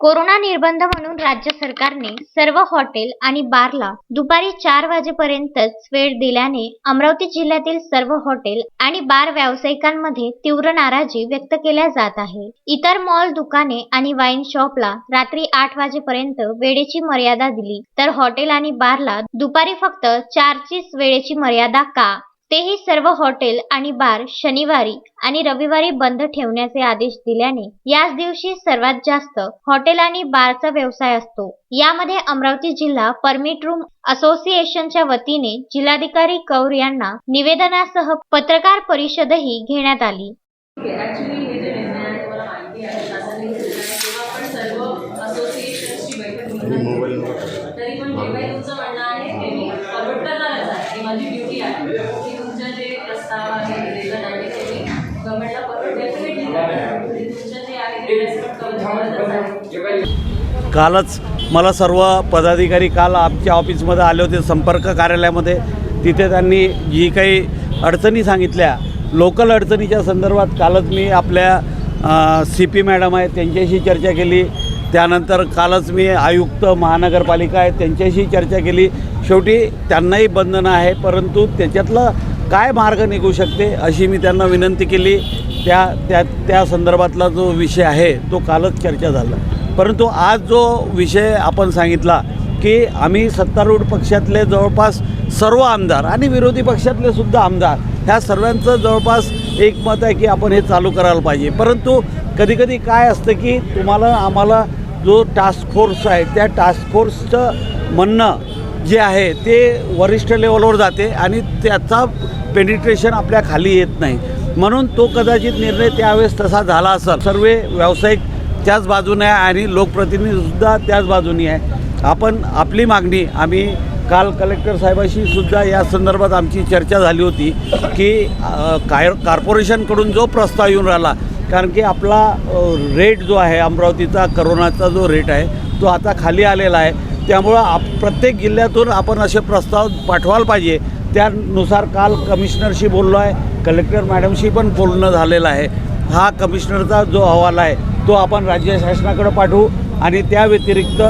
Corona निर्बंध म्हणून राज्य सरकारने सर्व हॉटेल आणि बारला दुपारी चार वाजेपर्यंतच वेळ दिल्याने अमरावती जिल्ह्यातील सर्व हॉटेल आणि बार व्यावसायिकांमध्ये तीव्र नाराजी व्यक्त केल्या जात आहे. इतर मॉल दुकाने आणि वाईन शॉपला रात्री आठ वाजेपर्यंत वेळेची मर्यादा दिली. तर हॉटेल आणि बारला दुपारी फक्त चारचीच वेळेची मर्यादा का? तेही सर्व हॉटेल आणि बार शनिवारी आणि रविवारी बंद ठेवण्याचे आदेश दिल्याने याच दिवशी सर्वात जास्त हॉटेल आणि बारचा व्यवसाय असतो. यामध्ये अमरावती जिल्हा परमिट रूम असोसिएशनच्या वतीने जिल्हाधिकारी कौर यांना निवेदनासह पत्रकार परिषदही घेण्यात आली. कालच मला सर्व पदाधिकारी काल आमच्या ऑफिसमध्ये आले होते संपर्क कार्यालयामध्ये. तिथे त्यांनी जी काही अडचणी सांगितल्या लोकल अडचणीच्या संदर्भात कालच मी आपल्या सी पी मॅडम आहेत त्यांच्याशी चर्चा केली. त्यानंतर कालच मी आयुक्त महानगरपालिका आहे त्यांच्याशी चर्चा केली. शेवटी त्यांनाही बंधनं आहे परंतु त्याच्यातलं काय मार्ग निघू शकते अशी मी त्यांना विनंती केली. त्या त्या त्या संदर्भातला जो विषय आहे तो कालच चर्चा झाला. परंतु आज जो विषय आपण सांगितला की आम्ही सत्तारूढ पक्षातले जवळपास सर्व आमदार आणि विरोधी पक्षातले सुद्धा आमदार ह्या सर्वांचं जवळपास एक मत आहे की आपण हे चालू करायला पाहिजे. परंतु कधीकधी काय असतं की तुम्हाला आम्हाला जो टास्क फोर्स आहे त्या टास्क फोर्सचं म्हणणं जे आहे ते वरिष्ठ लेवलवर जाते आणि त्याचा पेनिट्रेशन आपल्या खाली येत नाही. म्हणून तो कदाचित निर्णय त्यावेळेस तसा झाला असेल. सर्व व्यावसायिक त्याच बाजूने आहे आणि लोकप्रतिनिधीसुद्धा त्याच बाजूनी आहे. आपण आपली मागणी आम्ही काल कलेक्टर साहेबाशी सुद्धा या संदर्भात आमची चर्चा झाली होती की काय कॉर्पोरेशनकडून जो प्रस्ताव येऊन राहिला कारण की आपला रेट जो आहे अमरावतीचा करोनाचा जो रेट आहे तो आता खाली आलेला आहे. त्यामुळं आप प्रत्येक जिल्ह्यातून आपण असे प्रस्ताव पाठवायला पाहिजे. त्यानुसार काल कमिशनरशी बोललो आहे कलेक्टर मॅडमशी पण बोलणं झालेलं आहे. हा कमिशनरचा जो अहवाल आहे तो आपण राज्य शासनाकडे पाठवू आणि त्या व्यतिरिक्त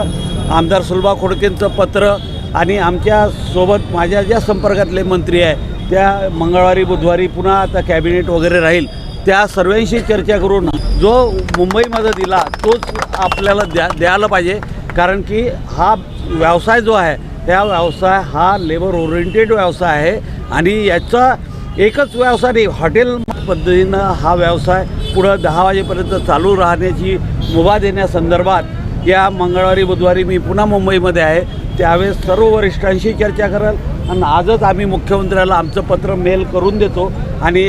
आमदार सुलभा खोडकेंचं पत्र आणि आमच्यासोबत माझ्या ज्या संपर्कातले मंत्री आहे त्या मंगळवारी बुधवारी पुन्हा आता कॅबिनेट वगैरे राहील त्या सर्वांशी चर्चा करून जो मुंबईमध्ये दिला तोच आपल्याला द्या द्यायला पाहिजे. कारण की हा व्यवसाय जो आहे त्या व्यवसाय हा लेबर ओरिएंटेड व्यवसाय आहे आणि याचा एकच व्यवसाय नाही हॉटेल पद्धतीनं हा व्यवसाय पुढं दहा वाजेपर्यंत चालू राहण्याची मुभा देण्यासंदर्भात या मंगळवारी बुधवारी मी पुन्हा मुंबईमध्ये आहे. त्यावेळेस सर्व वरिष्ठांशी चर्चा कराल आणि आजच आम्ही मुख्यमंत्र्याला आमचं पत्र मेल करून देतो. आणि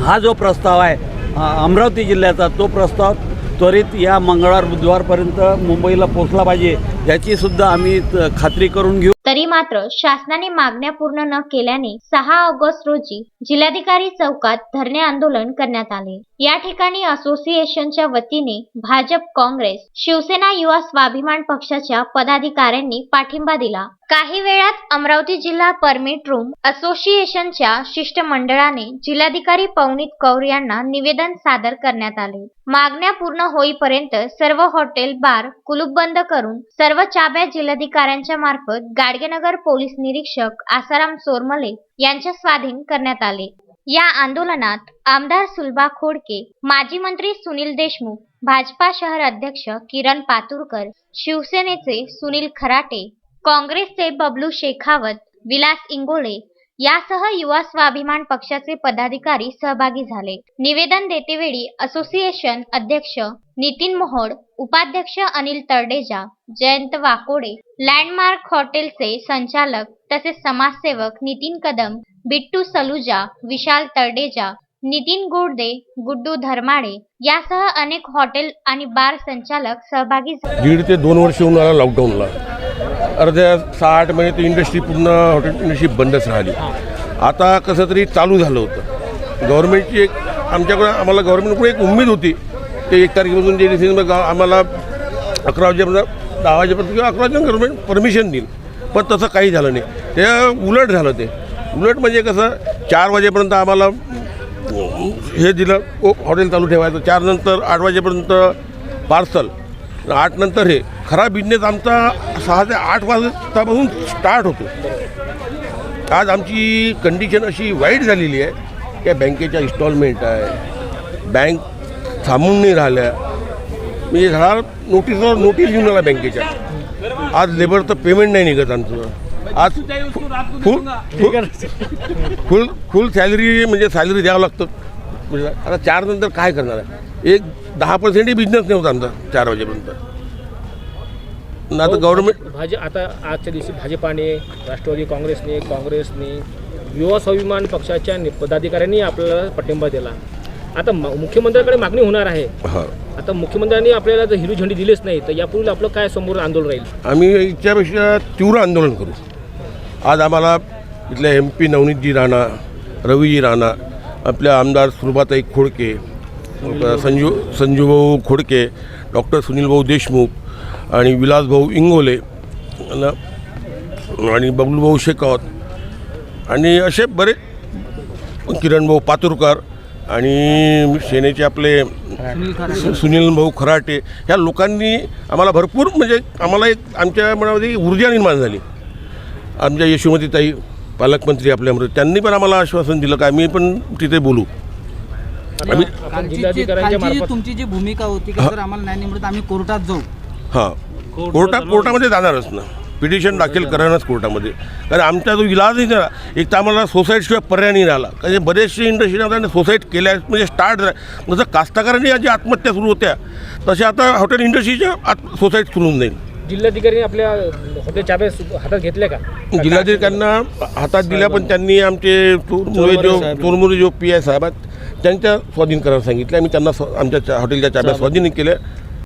हा जो प्रस्ताव आहे अमरावती जिल्ह्याचा तो प्रस्ताव त्वरित या मंगळवार बुधवारपर्यंत मुंबईला पोचला पाहिजे. याची सुद्धा आम्ही खात्री करून घेऊ. तरी मात्र शासनाने मागण्या पूर्ण न केल्याने सहा ऑगस्ट रोजी जिल्हाधिकारी चौकात धरणे आंदोलन करण्यात आले. या ठिकाणी असोसिएशनच्या वतीने भाजप काँग्रेस शिवसेना युवा स्वाभिमान पक्षाच्या पदाधिकाऱ्यांनी पाठिंबा दिला. काही वेळात अमरावती जिल्हा परमिट रूम असोसिएशनच्या शिष्टमंडळाने जिल्हाधिकारी पवनीत कौर यांना निवेदन सादर करण्यात आले. मागण्या पूर्ण होईपर्यंत सर्व हॉटेल बार कुलूप बंद करून सर्व सर्व चाब्या जिल्हाधिकाऱ्यांच्या मार्फत गाडगेनगर पोलीस निरीक्षक आसाराम सोरमले यांच्या स्वाधीन करण्यात आले. या आंदोलनात आमदार सुलभा खोडके माजी मंत्री सुनील देशमुख भाजपा शहर अध्यक्ष किरण पातुरकर शिवसेनेचे सुनील खराटे काँग्रेसचे बबलू शेखावत विलास इंगोळे यासह युवा स्वाभिमान पक्षाचे पदाधिकारी सहभागी झाले. निवेदन देतेवेळी असोसिएशन अध्यक्ष नितीन मोहोड उपाध्यक्ष अनिल तरडेजा जयंत वाकोडे लँडमार्क हॉटेलचे संचालक तसेच समाजसेवक नितीन कदम बिट्टू सलुजा विशाल तरडेजा नितीन गोडदे गुड्डू धर्माडे यासह अनेक हॉटेल आणि बार संचालक सहभागी झाले. दीड ते दोन वर्ष होऊन आला लॉकडाऊनला अर्ध्या सहा आठ महिने ती इंडस्ट्री पूर्ण हॉटेल इंडस्ट्री बंदच राहिली. आता कसं तरी चालू झालं होतं. गव्हर्नमेंटची एक आमच्याकडे आम्हाला गव्हर्नमेंटकडे एक उमेद होती. ते एक तारखेपासून जे डिसिजन आम्हाला अकरा वाजेपर्यंत दहा वाजेपर्यंत किंवा अकरा वाजेपर्यंत गव्हर्नमेंट परमिशन देईल. पण तसं काही झालं नाही. ते उलट झालं ते. उलट म्हणजे कसं चार वाजेपर्यंत आम्हाला हे दिलं हॉटेल चालू ठेवायचं. चार नंतर आठ वाजेपर्यंत पार्सल आठ नंतर हे खरा बिझनेस आमचा सहा ते आठ वाजतापासून स्टार्ट होतो. आज आमची कंडिशन अशी वाईट झालेली आहे की बँकेच्या इन्स्टॉलमेंट आहे. बँक थांबून नाही राहिल्या. मी झाला नोटीसवर नोटीस घेऊन आला बँकेच्या. आज लेबरचं पेमेंट नाही निघत आमचं. आज फुल फुल फुल सॅलरी म्हणजे सॅलरी द्यावं लागतं. म्हणजे आता चार नंतर काय करणार आहे? एक दहा पर्सेंटही बिझनेस नव्हता आमचा चार वाजेपर्यंत. आता गव्हर्नमेंट भाजी आता आजच्या दिवशी भाजपाने राष्ट्रवादी काँग्रेसने काँग्रेसने युवा स्वाभिमान पक्षाच्या पदाधिकाऱ्यांनी आपल्याला पाठिंबा दिला. आता मुख्यमंत्र्यांकडे मागणी होणार आहे. आता मुख्यमंत्र्यांनी आपल्याला जर हिरवी झेंडी दिलीच नाही तर यापूर्वी आपलं काय समोर आंदोलन राहील? आम्ही याच्यापेक्षा तीव्र आंदोलन करू. आज आम्हाला इथल्या एम पी नवनीतजी राणा रवीजी राणा आपल्या आमदार सुरभाताई खोडके संजू संजूभाऊ खोडके डॉक्टर सुनीलभाऊ देशमुख आणि विलासभाऊ इंगोले आणि बबलूभाऊ शेकावत आणि असे बरेच किरणभाऊ पातुरकर आणि सेनेचे आपले सु- सुनील भाऊ खराटे ह्या लोकांनी आम्हाला भरपूर म्हणजे आम्हाला एक आमच्या मनामध्ये ऊर्जा निर्माण झाली. आमच्या यशोमतीताई पालकमंत्री आपल्यामध्ये त्यांनी पण आम्हाला आश्वासन दिलं का आम्ही पण तिथे बोलू. कालची जी- जिल्हाधिकाऱ्यांच्या कालची जी मार्फत तुमची जी भूमिका होती की जर आम्हाला न्याय मिळत आम्ही कोर्टात जाऊ. हां. कोर्टात कोर्टामध्ये जाणारच ना. पिटिशन दाखल करणारच कोर्टामध्ये. कारण आमचा जो इलाज नाही ना एक तर आम्हाला सोसायटीशिवाय पर्याय नाही राहिला. कारण बरेचसे इंडस्ट्री आता सोसायटी केल्या म्हणजे स्टार्ट झाल्या. जसं कास्तकारांनी जी आत्महत्या सुरू होत्या तशा आता हॉटेल इंडस्ट्रीच्या आत सोसायटी सुरू होऊन जाईल. जिल्हाधिकाऱ्यांनी आपल्या हॉटेल चाब्या सु- हातात घेतल्या का? जिल्हाधिकाऱ्यांना हातात दिल्या पण त्यांनी आमचे चोरमुरे जो चोरमुरे जो पी आय साहेब आहेत त्यांच्या स्वाधीन करायला सांगितलं आम्ही त्यांना स्व- आमच्या चा- हॉटेलच्या चाब्या. स्वाधीन केल्या.